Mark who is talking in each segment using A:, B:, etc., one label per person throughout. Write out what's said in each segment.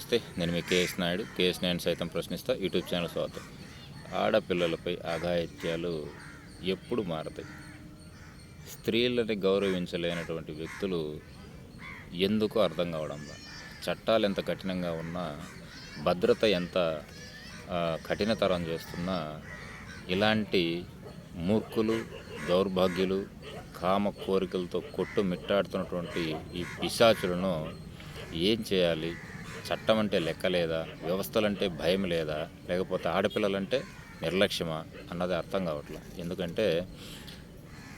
A: నమస్తే నేను మీ కేఎస్ నాయుడు. కేఎస్ నాయుడు సైతం ప్రశ్నిస్తా. యూట్యూబ్ ఛానల్ స్వాగతం. ఆడపిల్లలపై అఘాయిత్యాలు ఎప్పుడు మారతాయి? స్త్రీలని గౌరవించలేనటువంటి వ్యక్తులు ఎందుకు అర్థం కావడంలా చట్టాలు ఎంత కఠినంగా ఉన్నా భద్రత ఎంత కఠినతరం చేస్తున్నా ఇలాంటి మూర్ఖులు దౌర్భాగ్యులు కామ కోరికలతో కొట్టు మిట్టాడుతున్నటువంటి ఈ పిశాచులను ఏం చేయాలి? చట్టం అంటే లెక్క లేదా? వ్యవస్థలంటే భయం లేదా? లేకపోతే ఆడపిల్లలంటే నిర్లక్ష్యమా? అన్నది అర్థం కావట్లే. ఎందుకంటే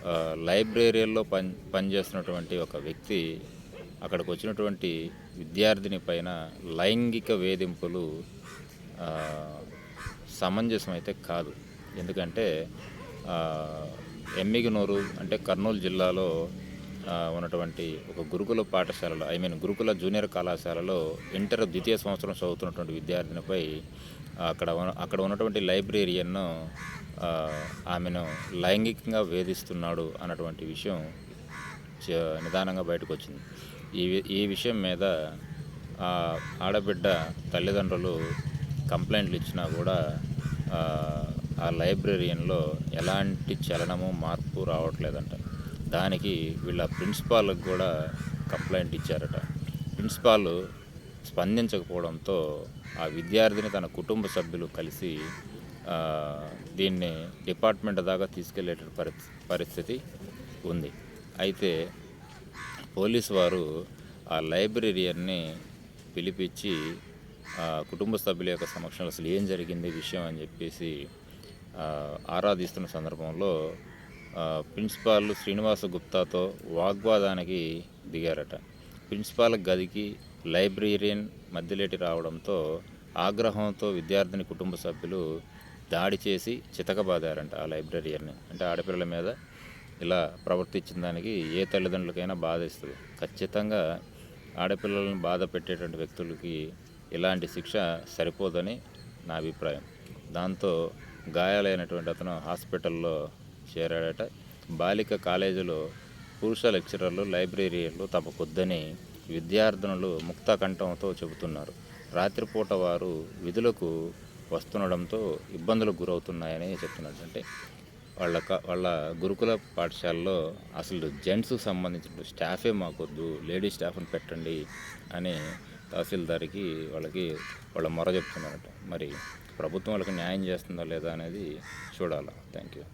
A: లైబ్రరీల్లో లైబ్రరీలో పని పనిచేస్తున్నటువంటి ఒక వ్యక్తి అక్కడికి వచ్చినటువంటి విద్యార్థిని పైన లైంగిక వేధింపులు సమంజసం అయితే కాదు. ఎందుకంటే ఆ, ఎమ్మిగనూరు అంటే కర్నూలు జిల్లాలో ఉన్నటువంటి ఒక గురుకుల పాఠశాలలో ఐ మీన్ గురుకుల జూనియర్ కళాశాలలో ఇంటర్ ద్వితీయ సంవత్సరం చదువుతున్నటువంటి విద్యార్థినిపై అక్కడ ఉన్న- అక్కడ ఉన్నటువంటి లైబ్రేరియన్ను ఆమెను లైంగికంగా వేధిస్తున్నాడు అన్నటువంటి విషయం చ- నిదానంగా బయటకు వచ్చింది ఈ ఈ విషయం మీద ఆడబిడ్డ తల్లిదండ్రులు కంప్లైంట్లు ఇచ్చినా కూడా ఆ, లైబ్రేరియన్లో ఎలాంటి చలనము మార్పు రావట్లేదంట. దానికి వీళ్ళ ప్రిన్సిపాల్కి కూడా కంప్లైంట్ ఇచ్చారట. ప్రిన్సిపాల్ స్పందించకపోవడంతో ఆ విద్యార్థిని తన కుటుంబ సభ్యులు కలిసి దీన్ని డిపార్ట్మెంట్ దాకా తీసుకెళ్ళే పరిస్థితి పరిస్థితి ఉంది. అయితే పోలీసు వారు ఆ లైబ్రరీయన్ని పిలిపించి కుటుంబ సభ్యుల యొక్క సమక్షంలో అసలు ఏం జరిగింది విషయం అని చెప్పేసి ఆరాధిస్తున్న సందర్భంలో ప్రిన్సిపాల్ శ్రీనివాస గుప్తాతో వాగ్వాదానికి దిగారట. ప్రిన్సిపాల్ గదికి లైబ్రేరియన్ మధ్యలేటి రావడంతో ఆగ్రహంతో విద్యార్థిని కుటుంబ సభ్యులు దాడి చేసి చితకబాదారంట ఆ లైబ్రరీని అంటే ఆడపిల్లల మీద ఇలా ప్రవర్తించిన దానికి ఏ తల్లిదండ్రులకైనా బాధిస్తుంది ఖచ్చితంగా ఆడపిల్లలను బాధ పెట్టేటువంటి వ్యక్తులకి ఇలాంటి శిక్ష సరిపోదని నా అభిప్రాయం. దాంతో గాయాలైనటువంటి అతను హాస్పిటల్లో చేరాడట. బాలిక కాలేజీలో పురుష లెక్చరర్లు లైబ్రరీలు తమకొద్దని విద్యార్థినులు ముక్తకంఠంతో చెబుతున్నారు. రాత్రిపూట వారు విధులకు వస్తుండడంతో ఇబ్బందులకు గురవుతున్నాయని చెప్తున్నారు. అంటే వాళ్ళ వాళ్ళ గురుకుల పాఠశాలలో అసలు జెంట్స్కి సంబంధించిన స్టాఫే మాకొద్దు లేడీ స్టాఫ్ని పెట్టండి అని తహసీల్దార్కి వాళ్ళకి వాళ్ళ మొర చెప్తున్నారట. మరి ప్రభుత్వం వాళ్ళకి న్యాయం చేస్తుందా లేదా అనేది చూడాలి? Thank you.